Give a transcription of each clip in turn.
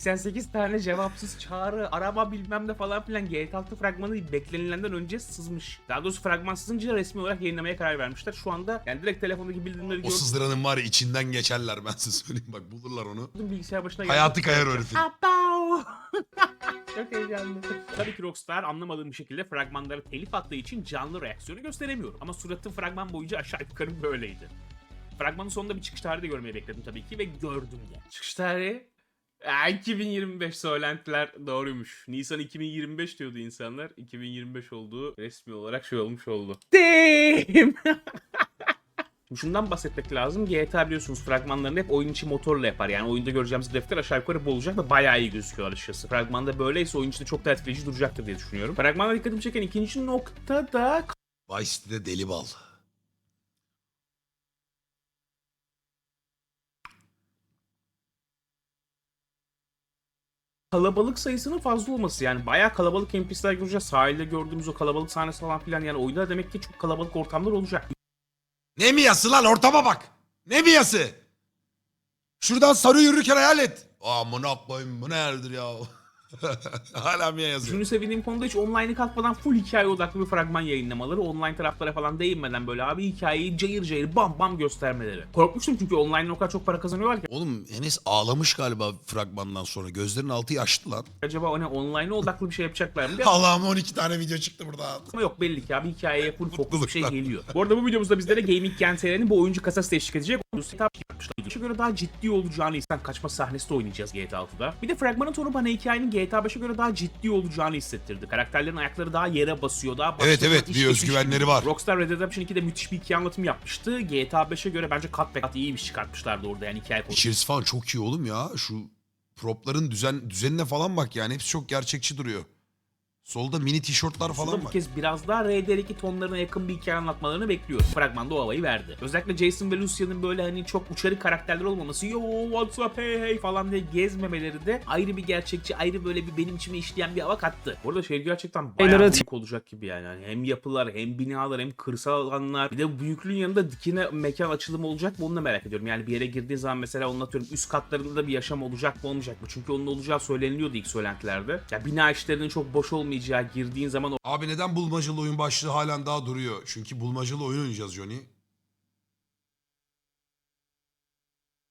88 tane cevapsız çağrı, arama bilmem ne falan filan GTA 6 fragmanı beklenilenden önce sızmış. Daha doğrusu fragman sızınca resmi olarak yayınlamaya karar vermişler. Şu anda yani direkt telefondaki bildirimleri O gördüm. sızdıranın var ya içinden geçerler ben size söyleyeyim bak bulurlar onu. Bilgisayar başına Hayatı kayar o herifin. Abav! Çok heyecanlı. Tabii ki Rockstar anlamadığım bir şekilde fragmanlara telif attığı için canlı reaksiyonu gösteremiyorum. Ama suratı fragman boyunca aşağı yukarı böyleydi. Fragmanın sonunda bir çıkış tarihi de görmeyi bekledim tabii ki ve gördüm de. Çıkış tarihi? Aa, 2025 söylentiler doğruymuş. Nisan 2025 diyordu insanlar. 2025 olduğu resmi olarak şey olmuş oldu. Damn! Şundan bahsetmek lazım. GTA biliyorsunuz fragmanlarını hep oyun içi motorla yapar. Yani oyunda göreceğimiz grafikler aşağı yukarı bu olacak ve bayağı iyi gözüküyor açıkçası. Fragmanda böyleyse oyun içinde çok da etkileyici duracaktır diye düşünüyorum. Fragmanda dikkatimi çeken ikinci nokta da Vice City'de deli bal. Kalabalık sayısının fazla olması. Yani bayağı kalabalık NPC'ler göreceğiz. Sahilde gördüğümüz o kalabalık sahnesi falan filan. Yani oyunda demek ki çok kalabalık ortamlar olacak. Ne miyası lan ortama bak. Ne miyası? Şuradan sarı yürürken hayal et. Amına koyayım bu ne yerdir ya. Hala Mia yazıyor. Şunu sevindiğim konuda hiç online'ı kalkmadan full hikaye odaklı bir fragman yayınlamaları. Online taraflara falan değinmeden böyle abi hikayeyi cayır cayır bam bam göstermeleri. Korkmuştum çünkü online'ın o kadar çok para kazanıyorlar ki. Oğlum Enes ağlamış galiba fragmandan sonra. Gözlerinin altı yaşlı lan. Acaba hani online'a odaklı bir şey yapacaklar mı? Allah'ım 12 tane video çıktı burada. Ama yok belli ki abi hikayeye full fokus bir şey Mutluluklar. geliyor. Bu arada bu videomuzda bizlere Gaming GNT'lerin bu oyuncu kasası teşvik edecek. Setup yapmışlar. Şu göre daha ciddi olacağını insan kaçma sahnesi de oynayacağız GTA 6'da. Bir de fragmanın tonu bana hikayenin GTA 5'e göre daha ciddi olacağını hissettirdi. Karakterlerin ayakları daha yere basıyor. Daha Evet, evet, bir özgüvenleri var. Rockstar Red Dead Redemption 2'de müthiş bir hikaye anlatımı yapmıştı. GTA 5'e göre bence kat be kat iyi bir çıkartmışlardı orada yani hikaye konusunda. İçerisi falan çok iyi oğlum ya. Şu propların düzen düzenine falan bak yani. Hepsi çok gerçekçi duruyor. Solda mini tişörtler Aslında falan bu var. kez biraz daha RDR2 tonlarına yakın bir hikaye anlatmalarını bekliyorum. Fragmanda o havayı verdi. Özellikle Jason ve Lucia'nın böyle hani çok uçarı karakterler olmaması yo what's up hey hey falan diye gezmemeleri de ayrı bir gerçekçi ayrı böyle bir benim içime işleyen bir hava kattı. Bu arada şey gerçekten bayağı büyük olacak gibi yani. Hani hem yapılar hem binalar hem kırsal alanlar bir de bu büyüklüğün yanında dikine mekan açılımı olacak mı onu da merak ediyorum. Yani bir yere girdiğin zaman mesela onu atıyorum üst katlarında da bir yaşam olacak mı olmayacak mı? Çünkü onun olacağı söyleniliyordu ilk söylentilerde. Ya bina işlerinin çok boş olmayacağı girdiğin zaman Abi neden bulmacalı oyun başlığı halen daha duruyor? Çünkü bulmacalı oyun oynayacağız Johnny.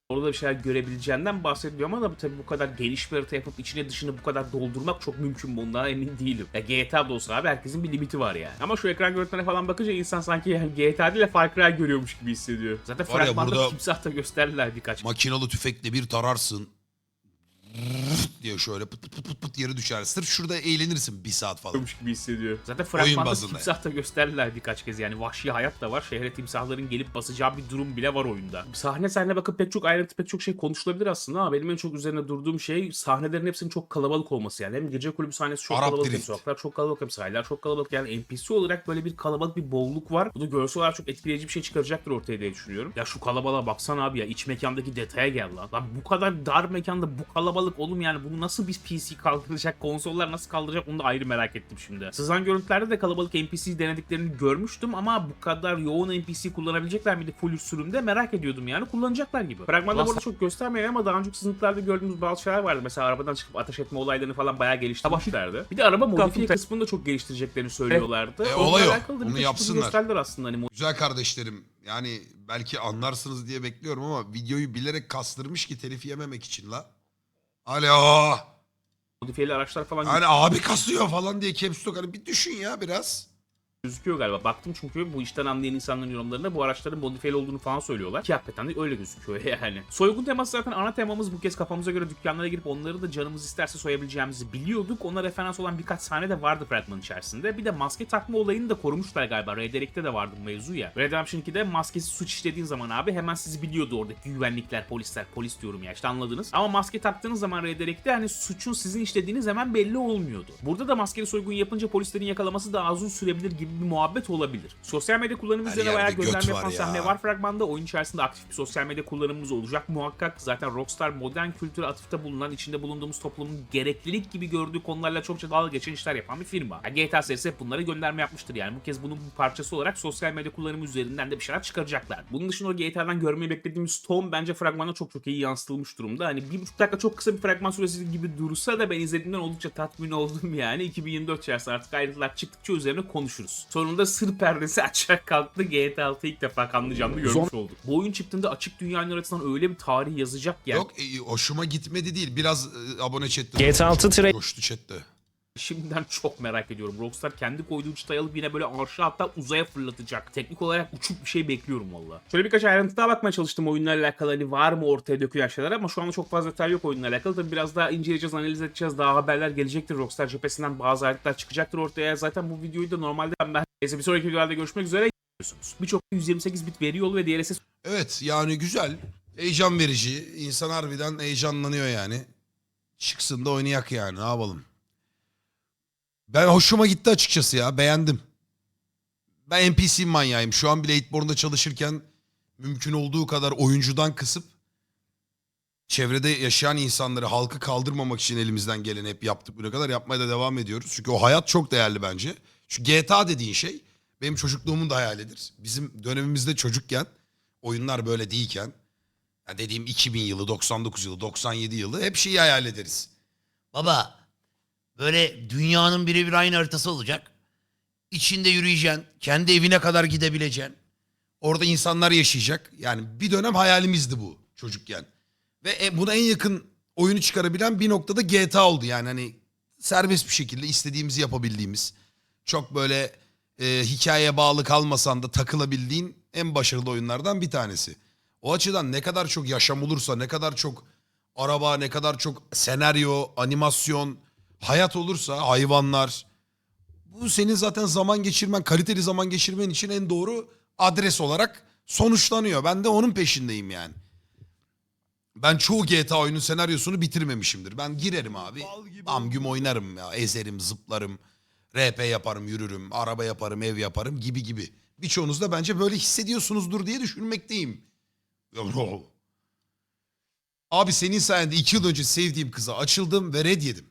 orada bir şeyler görebileceğinden bahsediliyor ama da tabii bu kadar geniş bir harita yapıp içine dışını bu kadar doldurmak çok mümkün mü ondan emin değilim. Ya GTA da olsa abi herkesin bir limiti var yani. Ama şu ekran görüntülerine falan bakınca insan sanki yani GTA değil de Far Cry görüyormuş gibi hissediyor. Zaten Var ya fragmanda burada- timsah da gösterdiler birkaç Makinalı tüfekle bir tararsın. diye şöyle pıt pıt pıt pıt pıt yere düşer. Sırf şurada eğlenirsin bir saat falan. görmüş gibi hissediyor. Zaten fragmanda bazında. timsah da gösterdiler birkaç kez yani vahşi hayat da var. Şehre timsahların gelip basacağı bir durum bile var oyunda. Sahne sahne bakıp pek çok ayrıntı pek çok şey konuşulabilir aslında ama benim en çok üzerine durduğum şey sahnelerin hepsinin çok kalabalık olması yani. Hem gece kulübü sahnesi çok Arap kalabalık hem sokaklar çok kalabalık hem sahiller çok kalabalık yani NPC olarak böyle bir kalabalık bir bolluk var. Bu da görsel olarak çok etkileyici bir şey çıkaracaktır ortaya diye düşünüyorum. Ya şu kalabalığa baksana abi ya iç mekandaki detaya gel lan. Lan bu kadar dar mekanda bu kalabalık oğlum yani bunu nasıl biz PC kaldıracak, konsollar nasıl kaldıracak onu da ayrı merak ettim şimdi. Sızan görüntülerde de kalabalık NPC denediklerini görmüştüm ama bu kadar yoğun NPC kullanabilecekler miydi full sürümde merak ediyordum yani kullanacaklar gibi. Fragmanda bu arada çok göstermeyen ama daha önceki sızıntılarda gördüğümüz bazı şeyler vardı. Mesela arabadan çıkıp ateş etme olaylarını falan bayağı geliştirmişlerdi. Bir de araba modifiye kısmını da çok geliştireceklerini söylüyorlardı. E, olay o. Onu yapsınlar. gösterdiler aslında hani Güzel kardeşlerim. Yani belki anlarsınız diye bekliyorum ama videoyu bilerek kastırmış ki telif yememek için la. Alo. modifiyeli araçlar falan Hani abi kasıyor falan diye caps lock. Hani bir düşün ya biraz. Gözüküyor galiba. Baktım çünkü bu işten anlayan insanların yorumlarında bu araçların modifiyeli olduğunu falan söylüyorlar. Ki hakikaten de öyle gözüküyor yani. Soygun teması zaten ana temamız bu kez kafamıza göre dükkanlara girip onları da canımız isterse soyabileceğimizi biliyorduk. Ona referans olan birkaç sahne de vardı fragman içerisinde. Bir de maske takma olayını da korumuşlar galiba. Red Dead'de de vardı bu mevzu ya. Red Redemption 2'de maskesiz suç işlediğin zaman abi hemen sizi biliyordu oradaki güvenlikler, polisler, polis diyorum ya işte anladınız. Ama maske taktığınız zaman Red Dead'de hani suçun sizin işlediğiniz hemen belli olmuyordu. Burada da maskeli soygun yapınca polislerin yakalaması daha uzun sürebilir gibi gibi bir muhabbet olabilir. Sosyal medya kullanımı üzerine bayağı var yapan ya. sahne var fragmanda. Oyun içerisinde aktif bir sosyal medya kullanımımız olacak. Muhakkak zaten Rockstar modern kültüre atıfta bulunan, içinde bulunduğumuz toplumun gereklilik gibi gördüğü konularla çokça dalga geçen işler yapan bir firma. Yani GTA serisi hep bunlara gönderme yapmıştır yani. Bu kez bunun bir parçası olarak sosyal medya kullanımı üzerinden de bir şeyler çıkaracaklar. Bunun dışında o GTA'dan görmeyi beklediğimiz ton bence fragmanda çok çok iyi yansıtılmış durumda. Hani bir buçuk dakika çok kısa bir fragman süresi gibi dursa da ben izlediğimden oldukça tatmin oldum yani. 2024 içerisinde artık ayrıntılar çıktıkça üzerine konuşuruz. Sonunda sır perdesi açarak kalktı. GTA 6 ilk defa kanlı canlı görmüş olduk. Bu oyun çıktığında açık dünyanın arasından öyle bir tarih yazacak yani. Yok e, hoşuma gitmedi değil. Biraz e, abone chatte. GTA 6 trailer Coştu chatte. Şimdiden çok merak ediyorum. Rockstar kendi koyduğu çıtayı alıp yine böyle arşa hatta uzaya fırlatacak. Teknik olarak uçuk bir şey bekliyorum valla. Şöyle birkaç ayrıntı daha bakmaya çalıştım oyunla alakalı. Hani var mı ortaya dökülen şeyler ama şu anda çok fazla detay yok oyunla alakalı. Tabii biraz daha inceleyeceğiz, analiz edeceğiz. Daha haberler gelecektir. Rockstar cephesinden bazı ayrıntılar çıkacaktır ortaya. Zaten bu videoyu da normalde ben Neyse bir sonraki videolarda görüşmek üzere. Birçok 128 bit veri yolu ve DLSS Evet yani güzel. Heyecan verici. İnsan harbiden heyecanlanıyor yani. Çıksın da oynayak yani ne yapalım. Ben hoşuma gitti açıkçası ya beğendim. Ben NPC manyağıyım. Şu an bile Eightborn'da çalışırken mümkün olduğu kadar oyuncudan kısıp çevrede yaşayan insanları halkı kaldırmamak için elimizden geleni hep yaptık. Bugüne kadar yapmaya da devam ediyoruz. Çünkü o hayat çok değerli bence. Şu GTA dediğin şey benim çocukluğumun da hayalidir. Bizim dönemimizde çocukken oyunlar böyle değilken ya dediğim 2000 yılı, 99 yılı, 97 yılı hep şeyi hayal ederiz. Baba böyle dünyanın birebir aynı haritası olacak. İçinde yürüyeceksin. Kendi evine kadar gidebileceksin. Orada insanlar yaşayacak. Yani bir dönem hayalimizdi bu çocukken. Ve e- buna en yakın oyunu çıkarabilen bir noktada GTA oldu. Yani hani serbest bir şekilde istediğimizi yapabildiğimiz. Çok böyle e, hikayeye bağlı kalmasan da takılabildiğin en başarılı oyunlardan bir tanesi. O açıdan ne kadar çok yaşam olursa, ne kadar çok araba, ne kadar çok senaryo, animasyon, hayat olursa, hayvanlar. Bu senin zaten zaman geçirmen, kaliteli zaman geçirmen için en doğru adres olarak sonuçlanıyor. Ben de onun peşindeyim yani. Ben çoğu GTA oyunun senaryosunu bitirmemişimdir. Ben girerim abi. Bam güm oynarım ya. Ezerim, zıplarım. RP yaparım, yürürüm. Araba yaparım, ev yaparım gibi gibi. Birçoğunuz da bence böyle hissediyorsunuzdur diye düşünmekteyim. Abi senin sayende iki yıl önce sevdiğim kıza açıldım ve red yedim.